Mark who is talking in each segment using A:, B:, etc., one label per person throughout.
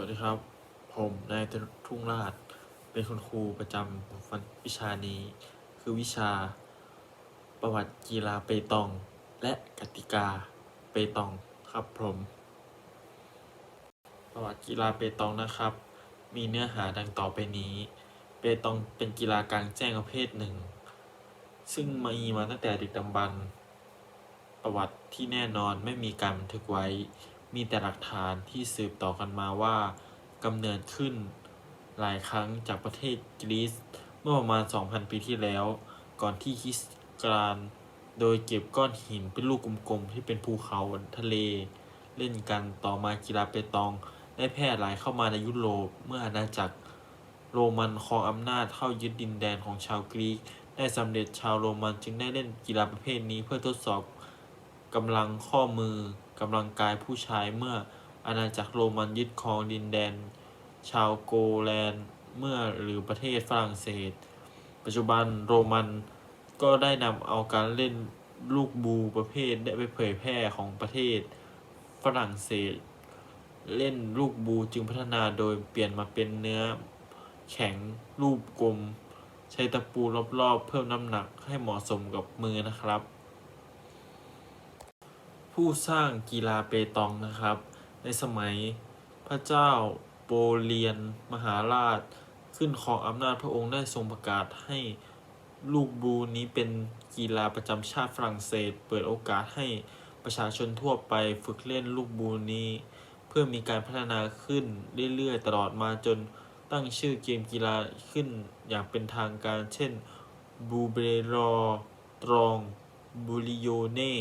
A: วัสดีครับ ผมนายทุ่งราช เป็นคุณครูประจำวันวิชานี้ คือวิชา ประวัติกีฬาเปตอง และกติกาเปตองครับผม ประวัติกีฬาเปตองนะครับ มีเนื้อหาดังต่อไปนี้ เปตองเป็นกีฬากลางแจ้งประเภทหนึ่ง ซึ่งมีมาตั้งแต่ดึกดำบรรพ์ประวัติที่แน่นอนไม่มีการบันทึกไว้ มีแต่หลักฐานที่สืบต่อกันมาว่ากำเนิดขึ้นหลายครั้งจากประเทศกรีซเมื่อประมาณ 2,000 ปีที่แล้ว ก่อนที่คริสกรานโดยเก็บก้อนหินเป็นลูกกลมๆ ที่เป็นภูเขาทะเล เล่นกันต่อมากีฬาเปตอง ได้แพร่หลายเข้ามาในยุโรปเมื่ออาณาจักรโรมันครองอำนาจเข้ายึดดินแดนของชาวกรีก ได้สำเร็จชาวโรมันจึงได้เล่นกีฬาประเภทนี้เพื่อทดสอบกำลังข้อมือ กำลังกายผู้ชายเมื่ออาณาจักรโรมันยึดครองดินแดน ชาวโกแลนด์เมื่อหรือประเทศฝรั่งเศส ปัจจุบันโรมันก็ได้นำเอาการเล่นลูกบูประเภทได้ไปเผยแพร่ของประเทศฝรั่งเศส เล่นลูกบูจึงพัฒนาโดยเปลี่ยนมาเป็นเนื้อแข็งรูปกลม ใช้ตะปูรอบๆ เพิ่มน้ำหนักให้เหมาะสมกับมือนะครับ ผู้สร้างกีฬาเปตองนะครับ ในสมัยพระเจ้าโปเลียนมหาราช ขึ้นครองอำนาจพระองค์ได้ทรงประกาศให้ลูกบูนี้เป็นกีฬาประจำชาติฝรั่งเศส เปิดโอกาสให้ประชาชนทั่วไปฝึกเล่นลูกบูนี้ เพื่อมีการพัฒนาขึ้นเรื่อยๆตลอดมาจนตั้งชื่อเกมกีฬาขึ้นอย่างเป็นทางการ เช่นบูเบรอตรองบูริโยเน่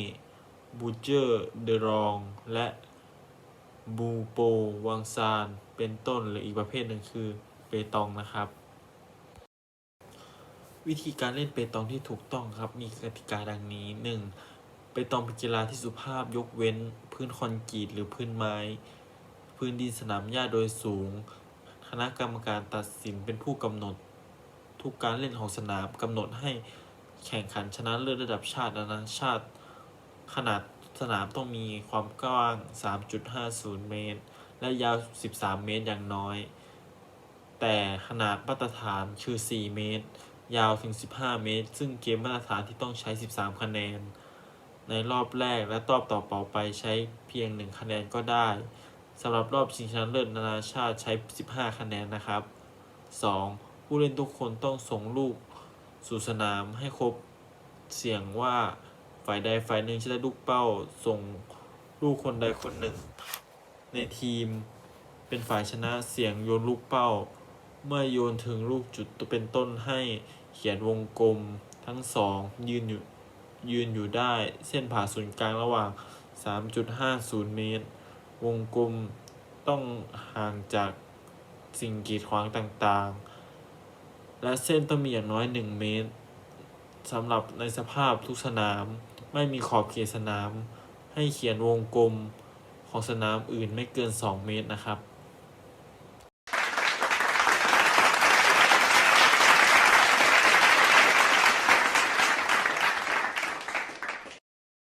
A: บูเจอร์เดรอง และบูโปวังซาน เป็นต้นหรืออีกประเภทหนึ่งคือเปตองนะครับ วิธีการเล่นเปตองที่ถูกต้องครับมีกติกาดังนี้ 1. เปตองเป็นกีฬาที่สุภาพยกเว้น พื้นคอนกรีตหรือพื้นไม้ พื้นดินสนามหญ้าโดยสูง คณะกรรมการตัดสินเป็นผู้กำหนด ทุกการเล่นของสนามกำหนดให้แข่งขันชนะเลิศระดับชาตินานาชาติ ขนาดสนามต้องมีความกว้าง 3.50 เมตร และยาว 13 เมตรอย่างน้อย แต่ขนาดมาตรฐานคือ 4 เมตร ยาวถึง 15 เมตร ซึ่งเกมมาตรฐานที่ต้องใช้ 13 คะแนน ในรอบแรกและรอบต่อๆไปใช้เพียง 1 คะแนนก็ได้สำหรับรอบชิงชนะเลิศนานาชาติใช้ 15 คะแนนนะครับ 2. ผู้เล่นทุกคนต้องส่งลูกสู่สนามให้ครบเสี่ยงว่า ฝ่ายใดฝ่ายหนึ่งจะได้ลูกเป้าส่งลูกคนใดคนหนึ่ง ในทีมเป็นฝ่ายชนะเสียงโยนลูกเป้า เมื่อโยนถึงลูกจุดเป็นต้นให้เขียนวงกลมทั้งสองยืนอยู่ยืนอยู่ได้เส้นผ่าศูนย์กลางระหว่าง 3.50 เมตร วงกลมต้องห่างจากสิ่งกีดขวางต่างๆ และเส้นต้องมีอย่างน้อย 1 เมตร สำหรับในสภาพทุกสนาม ไม่มีขอบเขตสนาม ให้เขียนวงกลมของสนามอื่นไม่เกิน 2 เมตรนะครับ